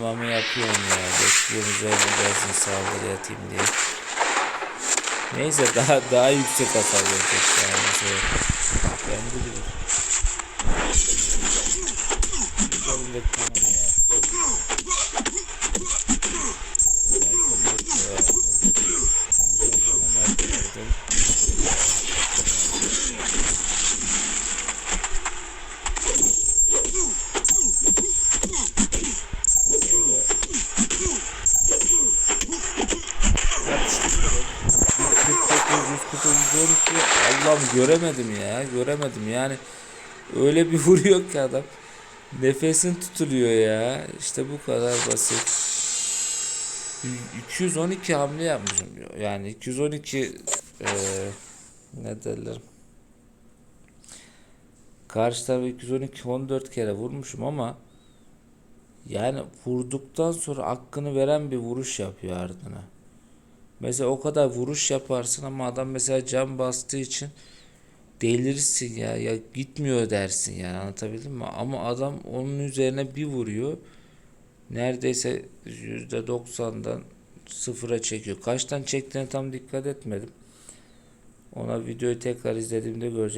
Mami yapıyorum ya. Bekliyorum üzerine gelsin saldırı atayım diye. Neyse daha daha yüksek hasar verecek yani. Mesela. Kendi 149, 112 Allah'ım göremedim ya göremedim. Yani öyle bir vuruyor ki adam. Nefesin tutuluyor ya. İşte bu kadar basit. 212 hamle yapmışım. Yani 212 eee ne derler? Karşı tarafa 212 14 kere vurmuşum ama yani vurduktan sonra hakkını veren bir vuruş yapıyor ardına. Mesela o kadar vuruş yaparsın ama adam mesela cam bastığı için delirirsin ya ya gitmiyor dersin yani anlatabildim mi? Ama adam onun üzerine bir vuruyor. Neredeyse %90'dan sıfıra çekiyor. Kaçtan çektiğine tam dikkat etmedim. Ona videoyu tekrar izlediğimde göreceğim.